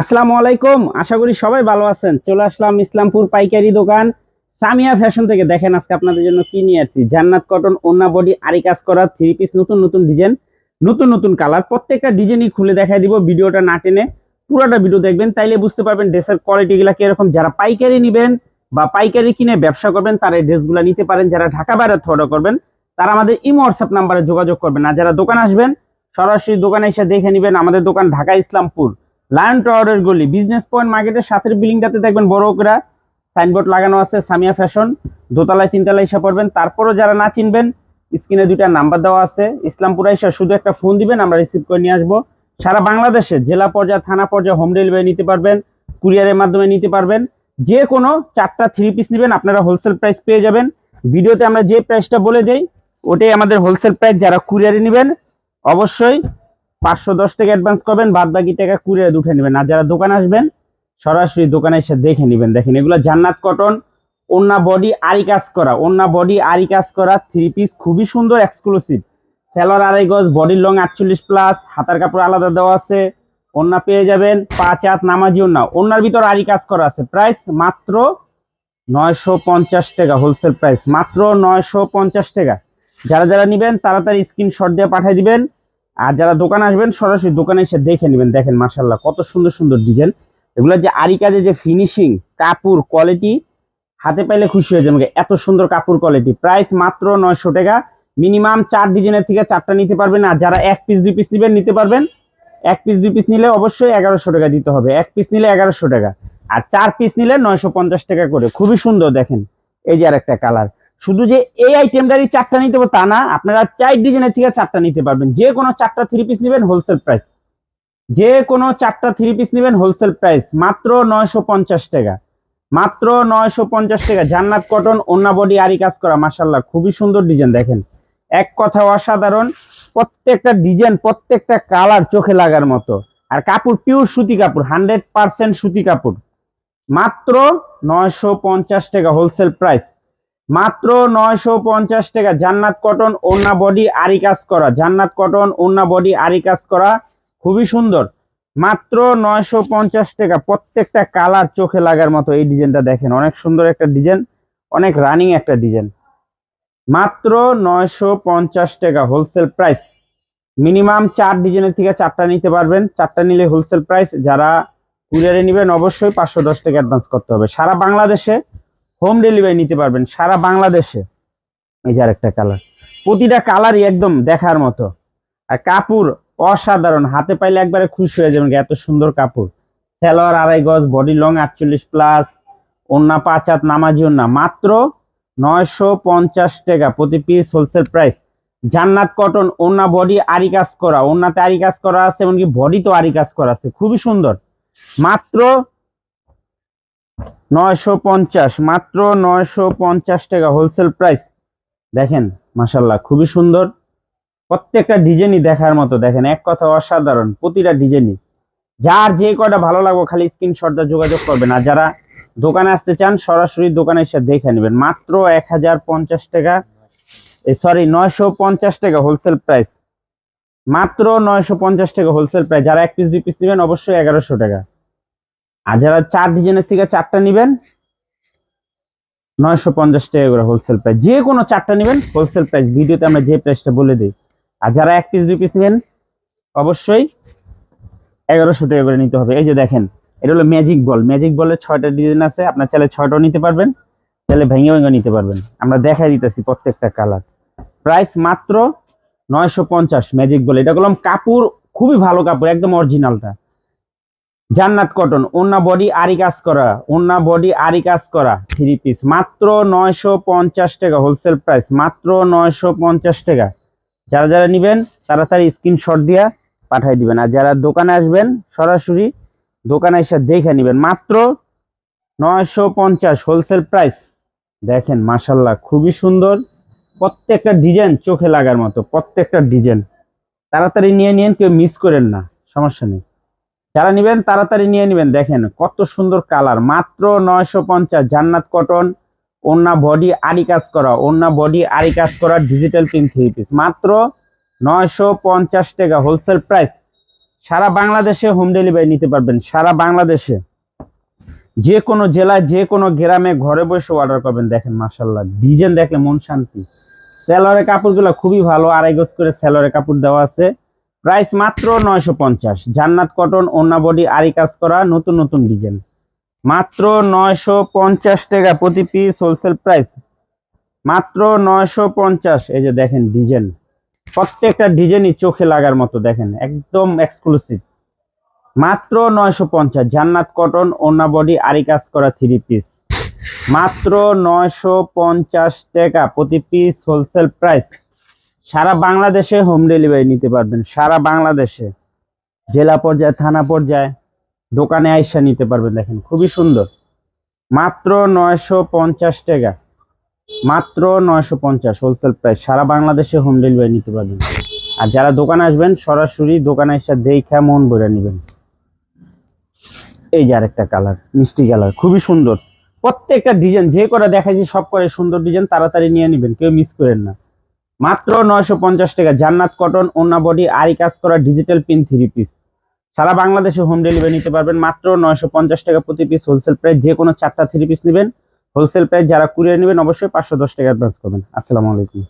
আসসালামু আলাইকুম, আশা করি সবাই ভালো আছেন। চলে আসলাম ইসলামপুর পাইকারি দোকান। সামিয়া ফ্যাশন থেকে দেখেন আজকে আপনাদের জন্য কি নিয়ে আসছি। জান্নাত কটন ওন্না বডি আরি কাজ করা থ্রি পিস নতুন নতুন ডিজাইন নতুন নতুন কালার প্রত্যেকটা ডিজাইনই খুলে দেখাই দিব, ভিডিওটা না টেনে পুরোটা ভিডিও দেখবেন, তাইলে বুঝতে পারবেন ড্রেসের কোয়ালিটিগুলো কীরকম। যারা পাইকারি নেবেন বা পাইকারি কিনে ব্যবসা করবেন, তারা এই ড্রেসগুলো নিতে পারেন। যারা ঢাকা বাইরে অর্ডার করবেন, তারা আমাদের ইমো হোয়াটসঅ্যাপ নাম্বারে যোগাযোগ করবেন। আর যারা দোকান আসবেন, সরাসরি দোকানে এসে দেখে নেবেন আমাদের দোকান ঢাকা ইসলামপুর। লায়ন টাওয়ারের গলি। বিজনেস পয়েন্ট মার্কেটের সাথের বিল্ডিংটাতে দেখবেন বড় করে সাইনবোর্ড লাগানো আছে সামিয়া ফ্যাশন দোতলায়, তিনতলায় এসে পড়বেন। তারপরও যারা না চিনবেন, স্ক্রিনে দুইটা নাম্বার দেওয়া আছে। ইসলামপুরে এসে শুধু একটা ফোন দিবেন, আমরা রিসিভ করে নিয়ে আসব। সারা বাংলাদেশে জেলা পর্যায়ে, থানা পর্যায়ে হোম ডেলিভারি নিতে পারবেন কুরিয়ারের মাধ্যমে নিতে পারবেন। যে কোনো চারটা থ্রি পিস নেবেন, আপনারা হোলসেল প্রাইস পেয়ে যাবেন। ভিডিওতে আমরা যে প্রাইসটা বলে দেই, ওটাই আমাদের হোলসেল প্রাইস যারা কুরিয়ারে নেবেন, অবশ্যই পাঁচশো দশ টাকা অ্যাডভান্স করবেন বাদ বাকি টাকা কুরিয়ারে উঠে নেবেন। আর যারা দোকান আসবেন, সরাসরি দোকানে এসে দেখে নেবেন। দেখেন, এগুলো জান্নাত কটন ওন্না বডি আরি কাজ করা। ওন্না বডি আরি কাজ করা থ্রি পিস খুবই সুন্দর এক্সক্লুসিভ সেলর আড়াই গজ বডির লং আটচল্লিশ প্লাস হাতার কাপড় আলাদা দেওয়া আছে। ওন্না পেয়ে যাবেন, পাঁচ হাত নামাজি ওন্না ওন্নার ভিতর আরি কাজ করা আছে। প্রাইস মাত্র নয়শো পঞ্চাশ টাকা হোলসেল প্রাইস মাত্র নয়শো পঞ্চাশ টাকা। যারা যারা নেবেন, তাড়াতাড়ি স্ক্রিনশট দিয়ে পাঠিয়ে দিবেন। আর যারা দোকানে আসবেন, সরাসরি দোকানে এসে দেখে নেবেন। দেখেন মাসাল্লাহ কত সুন্দর সুন্দর ডিজাইন। এগুলো যে আরি কাজে যে ফিনিশিং কাপড় কোয়ালিটি হাতে পাইলে খুশি হয়ে যাবেন। এত সুন্দর কাপড় কোয়ালিটি প্রাইস মাত্র নয়শো টাকা। মিনিমাম চার ডিজাইনের থেকে চারটা নিতে পারবেন। আর যারা এক পিস দুই পিস নেবেন, নিতে পারবেন। এক পিস দুই পিস নিলে অবশ্যই এগারোশো টাকা দিতে হবে। এক পিস নিলে এগারোশো টাকা। আর চার পিস নিলে নয়শো পঞ্চাশ টাকা করে। খুবই সুন্দর, দেখেন। এই যে আর একটা কালার শুধু যে এই আইটেমটারই চারটা নিতে হবে তা না, আপনারা চার ডিজাইনের থেকে চারটা নিতে পারবেন। যে কোনো চারটা থ্রি পিস নেবেন হোলসেল প্রাইস যে কোনো চারটা থ্রি পিস নেবেন হোলসেল প্রাইস মাত্র নয়শো পঞ্চাশ টাকা। মাত্র নয়শো পঞ্চাশ টাকা। জান্নাত কটন ওন্না বডি আরি কাজ করা মাসাল্লাহ খুবই সুন্দর ডিজাইন দেখেন। এক কথা অসাধারণ, প্রত্যেকটা ডিজাইন প্রত্যেকটা কালার চোখে লাগার মতো। আর কাপড় পিওর সুতি কাপড় হান্ড্রেড পার্সেন্ট সুতি কাপড়। মাত্র নয়শো পঞ্চাশ টাকা হোলসেল প্রাইস মাত্র নয়শো পঞ্চাশ টাকা। জান্নাত কটন ওন্না বডি, আরি কাজ করা। জান্নাত কটন ওন্না বডি, আরি কাজ করা। খুবই সুন্দর। মাত্র নয়শো পঞ্চাশ টাকা। প্রত্যেকটা কালার চোখে লাগার মতো এই ডিজাইনটা দেখেন। অনেক সুন্দর একটা ডিজাইন, অনেক রানিং একটা ডিজাইন। মাত্র নয়শো পঞ্চাশ টাকা হোলসেল প্রাইস। মিনিমাম চার ডিজাইনের থেকে চারটা নিতে পারবেন। চারটা নিলে হোলসেল প্রাইস, যারা কুরিয়ারে নেবেন অবশ্যই পাঁচশো দশ টাকা অ্যাডভান্স করতে হবে। সারা বাংলাদেশে হোম ডেলিভারি নিতে পারবেন সারা বাংলাদেশে। এই যে আরেকটা কালার প্রতিটা কালারই একদম দেখার মতো। আর কাপড় অসাধারণ। হাতে পাইলে একবারে খুশি হয়ে যাবেন এত সুন্দর কাপড়। সেলোয়ার আড়াই গজ বডি লং আটচল্লিশ প্লাস ওন্না পাঁচ হাত, নামাজি ওন্না মাত্র নয়শো পঞ্চাশ টাকা প্রতি piece wholesale price Jannat cotton ওন্না বডি আরি কাজ করা। ওন্নাতে আরি কাজ করা আছে, এমনকি বডি তো আরি কাজ করা আছে। খুবই সুন্দর। মাত্র নয়শো পঞ্চাশ, মাত্র নয়শো পঞ্চাশ টাকা হোলসেল প্রাইস দেখেন মাসাল্লাহ খুবই সুন্দর। প্রত্যেকটা ডিজাইনই দেখার মতো, দেখেন, এক কথা অসাধারণ, প্রতিটা ডিজাইনই। যার যে কয়টা ভালো লাগবে খালি স্ক্রিনশটটা যোগাযোগ করবেন। আর যারা দোকানে আসতে চান, সরাসরি দোকানে এসে দেখে নেবেন। মাত্র এক হাজার পঞ্চাশ টাকা সরি নয়শো পঞ্চাশ টাকা হোলসেল প্রাইস মাত্র নয়শো পঞ্চাশ টাকা হোলসেল প্রাইস যারা এক পিস দুই পিস নেবেন, অবশ্যই এগারোশো টাকা। আর যারা চার ডিজাইনের থেকে চারটা নেবেন, নয়শো পঞ্চাশ টাকা করে হোলসেল প্রাইস যে কোনো চারটা নেবেন হোলসেল প্রাইস ভিডিওতে আমরা যে প্রাইসটা বলে দিই। আর যারা এক পিস দুই পিস নেন, অবশ্যই এগারোশো টাকা করে নিতে হবে। এই যে দেখেন, এটা হলো ম্যাজিক বল ম্যাজিক বলের ছয়টা ডিজাইন আছে। আপনার চাইলে ছয়টাও নিতে পারবেন, চাইলে ভেঙে ভেঙে নিতে পারবেন। আমরা দেখাই দিতেছি প্রত্যেকটা কালার প্রাইস মাত্র নয়শো পঞ্চাশ ম্যাজিক বল এটা করলাম কাপড়, খুবই ভালো কাপড়, একদম অরিজিনালটা জান্নাত কটন ওন্না বডি আরি কাজ করা ওন্না বডি আরি কাজ করা থ্রি পিস মাত্র নয়শো পঞ্চাশ টাকা হোলসেল প্রাইস মাত্র নয়শো পঞ্চাশ টাকা। যারা যারা নেবেন, তাড়াতাড়ি স্ক্রিনশট দিয়া পাঠিয়ে দিবেন। আর যারা দোকানে আসবেন, সরাসরি দোকানে এসে দেখে নেবেন। মাত্র নয়শো পঞ্চাশ হোলসেল প্রাইস দেখেন মাসাল্লাহ খুবই সুন্দর। প্রত্যেকটা ডিজাইন চোখে লাগার মতো, প্রত্যেকটা ডিজাইন তাড়াতাড়ি নিয়ে নিন, কেউ মিস করেন না, সমস্যা নেই। যারা নেবেন তাড়াতাড়ি নিয়ে নেবেন। দেখেন কত সুন্দর কালার। মাত্র নয়শো পঞ্চাশ জান্নাত কটন ওন্না বডি আরি কাজ করা ওন্না বডি আরি কাজ করা ডিজিটাল প্রিন্ট থ্রি পিস মাত্র নয়শো পঞ্চাশ টাকা হোলসেল প্রাইস সারা বাংলাদেশে হোম ডেলিভারি নিতে পারবেন, সারা বাংলাদেশে। যে কোনো জেলায় যে কোনো গ্রামে ঘরে বসে অর্ডার করবেন। দেখেন মাসাল্লাহ ডিজাইন দেখলে মন শান্তি। সেলরের কাপড়গুলো খুবই ভালো, আড়াই গজ করে সেলরের কাপড় দেওয়া আছে। প্রাইস মাত্র নয়শো পঞ্চাশ। জান্নাত কটন ওন্না বডি আরি কাজ করা, নতুন নতুন ডিজাইন। মাত্র নয়শো পঞ্চাশ টাকা প্রতি পিস হোলসেল প্রাইস মাত্র নয়শো পঞ্চাশ, এই যে দেখেন ডিজাইন। প্রত্যেকটা ডিজাইনই চোখে লাগার মতো দেখেন, একদম এক্সক্লুসিভ মাত্র নয়শো পঞ্চাশ, জান্নাত কটন ওন্না বডি আরি কাজ করা থ্রি পিস মাত্র নয়শো পঞ্চাশ টাকা প্রতি পিস হোলসেল প্রাইস সারা বাংলাদেশে হোম ডেলিভারি নিতে পারবেন, সারা বাংলাদেশে। জেলা পর্যায়ে, থানা পর্যায়ে দোকানে আইসা নিতে পারবেন, দেখেন খুবই সুন্দর। মাত্র নয়শো পঞ্চাশ টাকা। মাত্র নয়শো পঞ্চাশ হোলসেল প্রাইস সারা বাংলাদেশে হোম ডেলিভারি নিতে পারবেন। আর যারা দোকানে আসবেন, সরাসরি দোকানে এসে দেখা মন ভরে নেবেন। এই যে আরেকটা কালার মিষ্টি কালার খুবই সুন্দর। প্রত্যেকটা ডিজাইন যে করে দেখাচ্ছি সব করে সুন্দর ডিজাইন তাড়াতাড়ি নিয়ে নেবেন, কেউ মিস করেন না। মাত্র নয়শো পঞ্চাশ টাকা। জান্নাত কটন ওনা বডি আরি কাজ করা ডিজিটাল পিন থ্রি পিস সারা বাংলাদেশে হোম ডেলিভারি নিতে পারবেন মাত্র নয়শো পঞ্চাশ টাকা প্রতি পিস হোলসেল প্রাইস যে কোনো চারটা থ্রি পিস নেবেন। হোলসেল প্রাইস যারা কুরিয়ার নেবেন, অবশ্যই পাঁচশো দশ টাকা অ্যাডভান্স করবেন। আসসালামু আলাইকুম।